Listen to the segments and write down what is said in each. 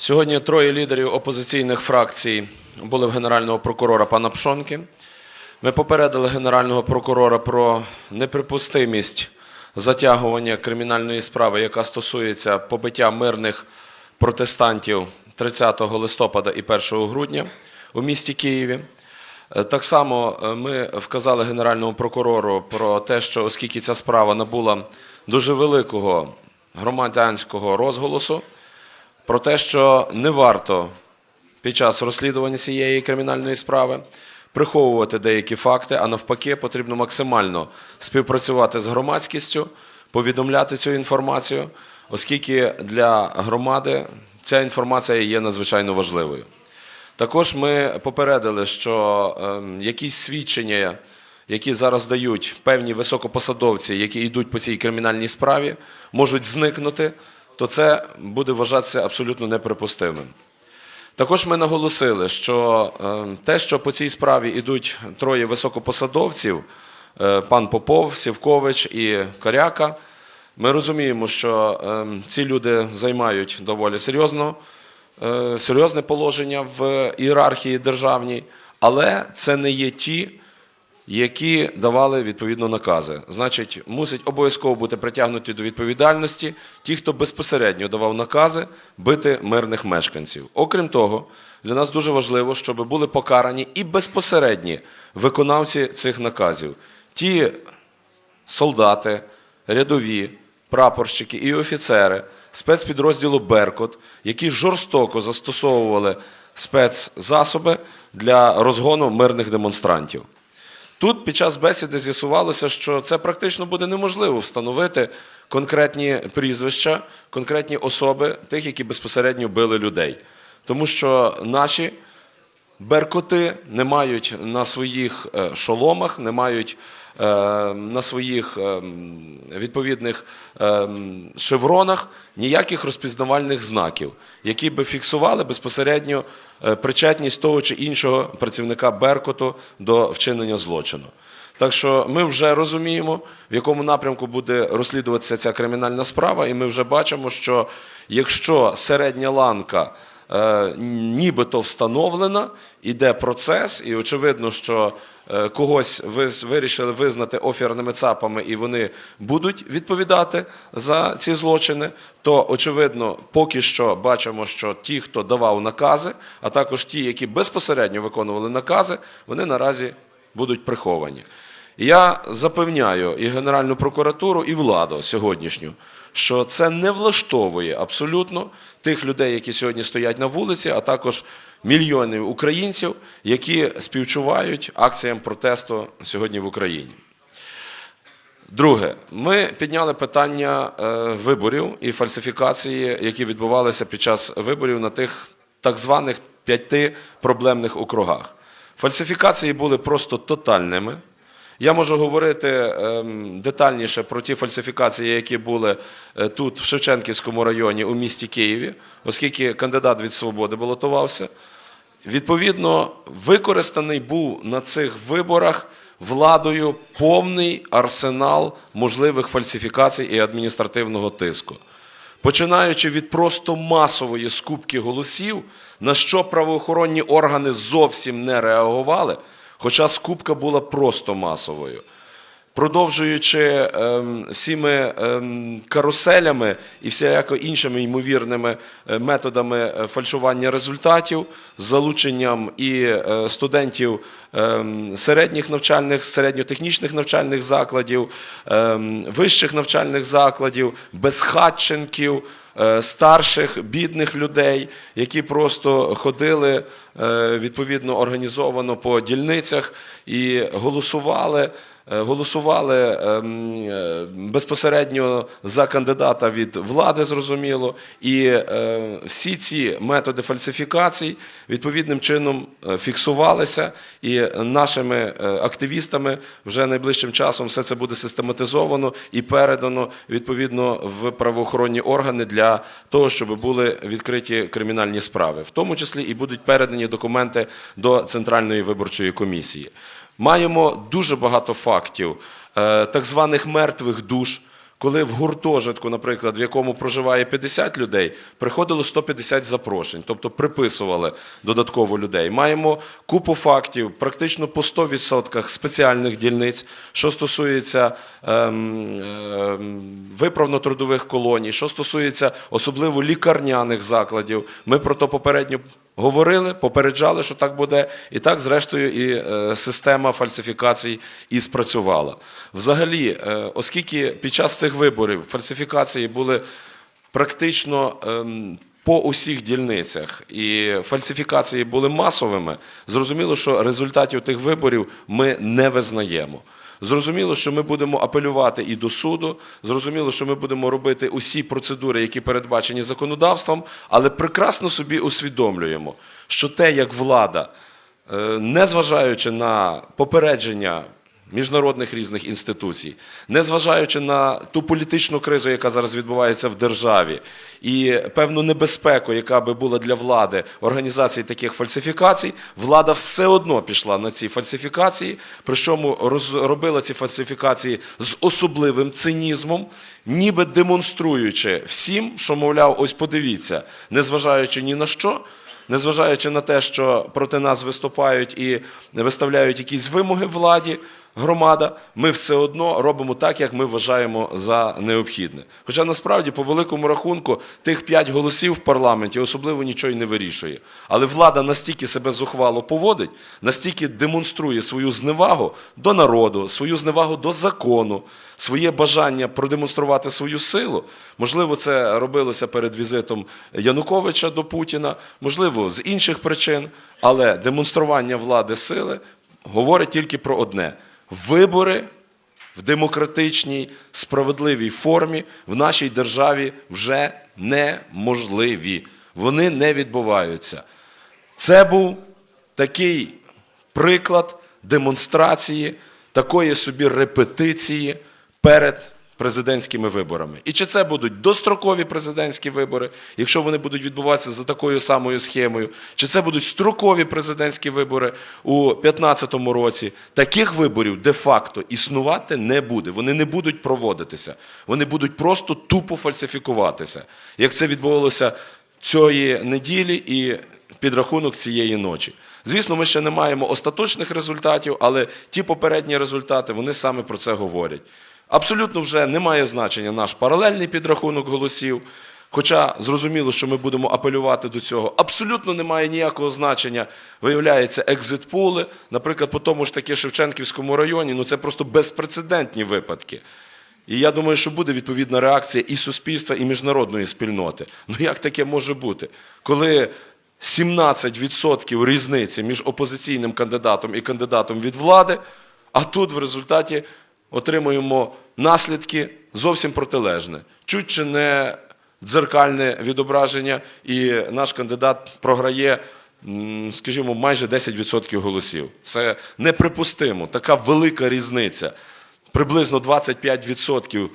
Сьогодні троє лідерів опозиційних фракцій були в генерального прокурора пана Пшонки. Ми попередили генерального прокурора про неприпустимість затягування кримінальної справи, яка стосується побиття мирних протестантів 30 листопада і 1 грудня у місті Києві. Е, Так само е, ми вказали генеральному прокурору про те, що оскільки ця справа набула дуже великого громадянського розголосу, про те, що не варто під час розслідування цієї кримінальної справи приховувати деякі факти, а навпаки, потрібно максимально співпрацювати з громадськістю, повідомляти цю інформацію, оскільки для громади ця інформація є надзвичайно важливою. Також ми попередили, що ем, якісь свідчення, які зараз дають певні високопосадовці, які йдуть по цій кримінальній справі, можуть зникнути, то це буде вважатися абсолютно неприпустимим. Також ми наголосили, що ем, те, що по цій справі йдуть троє високопосадовців, е, пан Попов, Сівкович і Коряка, ми розуміємо, що ем, ці люди займають доволі серйозно, е, серйозне положення в ієрархії державній, але це не є ті, які давали відповідно накази. Значить, мусить обов'язково бути притягнуті до відповідальності ті, хто безпосередньо давав накази бити мирних мешканців. Окрім того, для нас дуже важливо, щоб були покарані і безпосередні виконавці цих наказів. Ті солдати, рядові, прапорщики і офіцери спецпідрозділу Беркут, які жорстоко застосовували спецзасоби для розгону мирних демонстрантів. Тут під час бесіди з'ясувалося, що це практично буде неможливо встановити конкретні прізвища, конкретні особи тих, які безпосередньо били людей. Тому що наші беркоти не мають на своїх е, шоломах, не мають е, на своїх е, відповідних шевронах ніяких розпізнавальних знаків, які би фіксували безпосередньо причетність того чи іншого працівника Беркоту до вчинення злочину. Так що ми вже розуміємо, в якому напрямку буде розслідуватися ця кримінальна справа, і ми вже бачимо, що якщо середня ланка нібито встановлена, іде процес, і очевидно, що е, когось вирішили визнати офірними ЦАПами, і вони будуть відповідати за ці злочини, то очевидно, поки що бачимо, що ті, хто давав накази, а також ті, які безпосередньо виконували накази, вони наразі будуть приховані. Я запевняю і Генеральну прокуратуру, і владу сьогоднішню, що це не влаштовує абсолютно тих людей, які сьогодні стоять на вулиці, а також мільйонів українців, які співчувають акціям протесту сьогодні в Україні. Друге, ми підняли питання е, виборів і фальсифікації, які відбувалися під час виборів на тих так званих п'яти проблемних округах. Фальсифікації були просто тотальними. Я можу говорити ем, детальніше про ті фальсифікації, які були е, тут, в Шевченківському районі, у місті Києві, оскільки кандидат від свободи балотувався. Відповідно, використаний був на цих виборах владою повний арсенал можливих фальсифікацій і адміністративного тиску. Починаючи від просто масової скупки голосів, на що правоохоронні органи зовсім не реагували, хоча скупка була просто масовою. Продовжуючи ем, всіми ем, каруселями і всіляко іншими ймовірними е, методами е, фальшування результатів, залученням і е, студентів ем, середніх навчальних, середньотехнічних навчальних закладів, ем, вищих навчальних закладів, безхатченків, старших, бідних людей, які просто ходили е, відповідно організовано по дільницях і голосували. Е, Голосували ем, е, безпосередньо за кандидата від влади, зрозуміло, і е, всі ці методи фальсифікацій відповідним чином фіксувалися, і нашими активістами вже найближчим часом все це буде систематизовано і передано відповідно в правоохоронні органи для того, щоб були відкриті кримінальні справи, в тому числі і будуть передані документи до Центральної виборчої комісії. Маємо дуже багато фактів е, так званих мертвих душ, коли в гуртожитку, наприклад, в якому проживає 50 людей, приходило 150 запрошень, тобто приписували додатково людей. Маємо купу фактів, практично по 100% спеціальних дільниць, що стосується ем, ем, виправно-трудових колоній, що стосується особливо лікарняних закладів. Ми про то попередньо говорили, попереджали, що так буде, і так, зрештою, і е, система фальсифікацій і спрацювала. Взагалі, е, оскільки під час цих виборів фальсифікації були практично ем, по усіх дільницях і фальсифікації були масовими, зрозуміло, що результатів тих виборів ми не визнаємо. Зрозуміло, що ми будемо апелювати і до суду. Зрозуміло, що ми будемо робити усі процедури, які передбачені законодавством, але прекрасно собі усвідомлюємо, що те, як влада, не незважаючи на попередження міжнародних різних інституцій, незважаючи на ту політичну кризу, яка зараз відбувається в державі, і певну небезпеку, яка би була для влади організації таких фальсифікацій, влада все одно пішла на ці фальсифікації, причому роз- робила ці фальсифікації з особливим цинізмом, ніби демонструючи всім, що мовляв, ось подивіться, незважаючи ні на що. Незважаючи на те, що проти нас виступають і виставляють якісь вимоги владі, громада, ми все одно робимо так, як ми вважаємо за необхідне. Хоча насправді, по великому рахунку, тих п'ять голосів в парламенті особливо нічого й не вирішує. Але влада настільки себе зухвало поводить, настільки демонструє свою зневагу до народу, свою зневагу до закону, своє бажання продемонструвати свою силу. Можливо, це робилося перед візитом Януковича до Путіна, можливо, з інших причин, але демонстрування влади сили говорить тільки про одне: вибори в демократичній, справедливій формі в нашій державі вже неможливі. Вони не відбуваються. Це був такий приклад демонстрації, такої собі репетиції перед президентськими виборами. І чи це будуть дострокові президентські вибори, якщо вони будуть відбуватися за такою самою схемою, чи це будуть строкові президентські вибори у 2015 році, таких виборів де-факто існувати не буде. Вони не будуть проводитися. Вони будуть просто тупо фальсифікуватися, як це відбувалося цієї неділі і підрахунок цієї ночі. Звісно, ми ще не маємо остаточних результатів, але ті попередні результати вони саме про це говорять. Абсолютно вже не має значення наш паралельний підрахунок голосів. Хоча зрозуміло, що ми будемо апелювати до цього. Абсолютно не має ніякого значення, виявляється, екзитпули. Наприклад, по тому ж таки Шевченківському районі, ну це просто безпрецедентні випадки. І я думаю, що буде відповідна реакція і суспільства, і міжнародної спільноти. Ну як таке може бути? Коли 17% різниці між опозиційним кандидатом і кандидатом від влади, а тут в результаті отримуємо наслідки зовсім протилежне. Чуть чи не дзеркальне відображення, і наш кандидат програє, скажімо, майже 10% голосів. Це неприпустимо. Така велика різниця. Приблизно 25%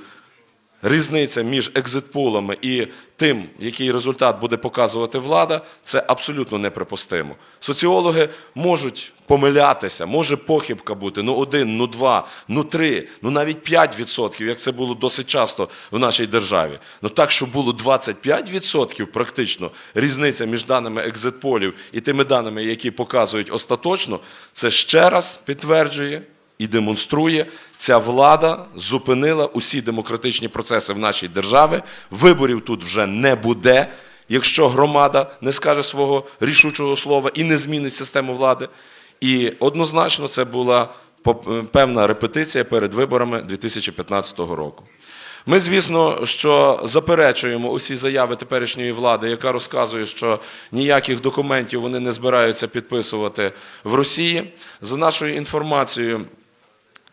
різниця між екзитполами і тим, який результат буде показувати влада, це абсолютно неприпустимо. Соціологи можуть помилятися, може похибка бути, ну один, ну два, ну три, ну навіть 5%, як це було досить часто в нашій державі. Ну так, що було 25% практично різниця між даними екзитполів і тими даними, які показують остаточно, це ще раз підтверджує і демонструє, ця влада зупинила усі демократичні процеси в нашій державі. Виборів тут вже не буде, якщо громада не скаже свого рішучого слова і не змінить систему влади. І однозначно це була поп- певна репетиція перед виборами 2015 року. Ми, звісно, що заперечуємо усі заяви теперішньої влади, яка розказує, що ніяких документів вони не збираються підписувати в Росії. За нашою інформацією,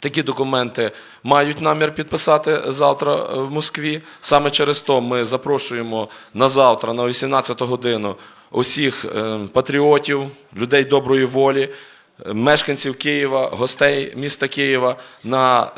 Такі документи мають намір підписати завтра е, в Москві. Саме через то ми запрошуємо на завтра, на 18 годину, усіх е, патріотів, людей доброї волі, е, мешканців Києва, гостей міста Києва на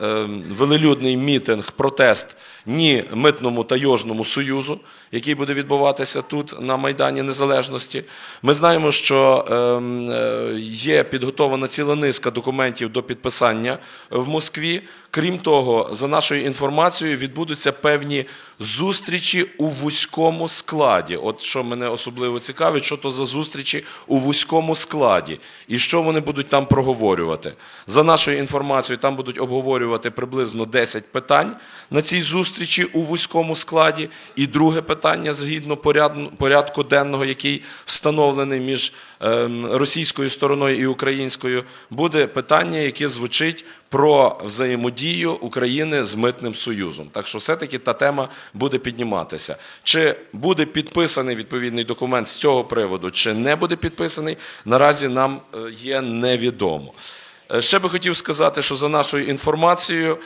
велелюдний мітинг, протест ні митному таєжному союзу, який буде відбуватися тут на Майдані Незалежності. Ми знаємо, що ем, е, є підготовлена ціла низка документів до підписання в Москві. Крім того, за нашою інформацією, відбудуться певні зустрічі у вузькому складі. От що мене особливо цікавить, що то за зустрічі у вузькому складі і що вони будуть там проговорювати. За нашою інформацією, там будуть обговорювати приблизно 10 питань на цій зустрічі у вузькому складі. І друге питання, згідно порядку денного, який встановлений між ем, російською стороною і українською, буде питання, яке звучить про взаємодію України з митним союзом. Так що все-таки та тема буде підніматися. Чи буде підписаний відповідний документ з цього приводу, чи не буде підписаний, наразі нам е, є невідомо. Е, Ще би хотів сказати, що за нашою інформацією,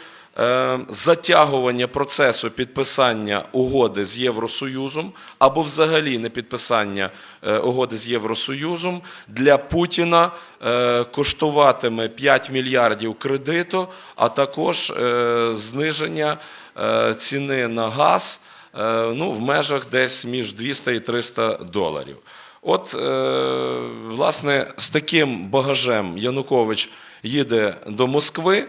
затягування процесу підписання угоди з Євросоюзом або взагалі не підписання е, угоди з Євросоюзом для Путіна е, коштуватиме 5 мільярдів кредиту, а також е, зниження е, ціни на газ е, ну, в межах десь між 200 і 300 доларів. От, е, власне, з таким багажем Янукович їде до Москви.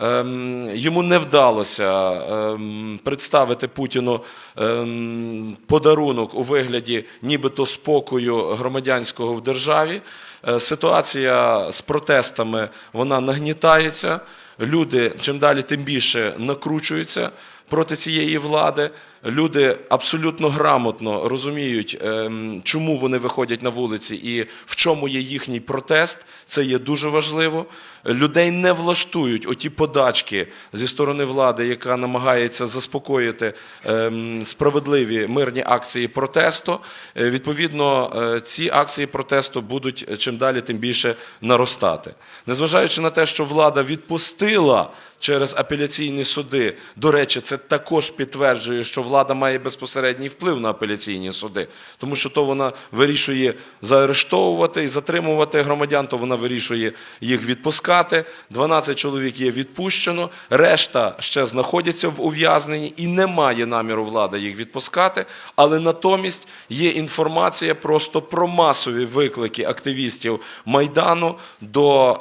Ем, Йому не вдалося ем, представити Путіну ем, подарунок у вигляді нібито спокою громадянського в державі. Е, Ситуація з протестами вона нагнітається. Люди чим далі, тим більше накручуються проти цієї влади. Люди абсолютно грамотно розуміють, ем, чому вони виходять на вулиці і в чому є їхній протест. Це є дуже важливо. Людей не влаштують оті подачки зі сторони влади, яка намагається заспокоїти ем, справедливі мирні акції протесту. Е, Відповідно, е, ці акції протесту будуть чим далі, тим більше наростати. Незважаючи на те, що влада відпустила через апеляційні суди. До речі, це також підтверджує, що влада має безпосередній вплив на апеляційні суди, тому що то вона вирішує заарештовувати і затримувати громадян, то вона вирішує їх відпускати. 12 чоловік є відпущено, решта ще знаходяться в ув'язненні і немає наміру влади їх відпускати. Але натомість є інформація просто про масові виклики активістів Майдану до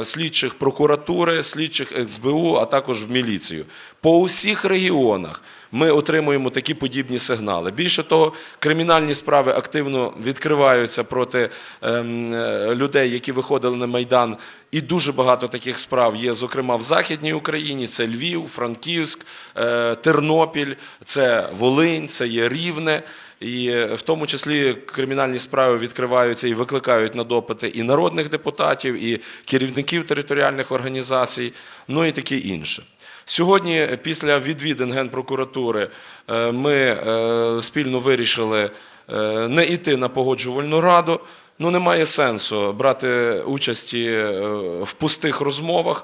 е, слідчих прокуратури, слідчих СБУ, а також в міліцію. По усіх регіонах ми отримуємо такі подібні сигнали. Більше того, кримінальні справи активно відкриваються проти ем, е, людей, які виходили на Майдан. І дуже багато таких справ є, зокрема в Західній Україні. Це Львів, Франківськ, е, Тернопіль, це Волинь, це є Рівне. І е, в тому числі кримінальні справи відкриваються і викликають на допити і народних депутатів, і керівників територіальних організацій, ну і таке інше. Сьогодні, після відвідин Генпрокуратури, е, ми е, спільно вирішили е, не йти на погоджувальну раду. Ну, немає сенсу брати участі е, в пустих розмовах.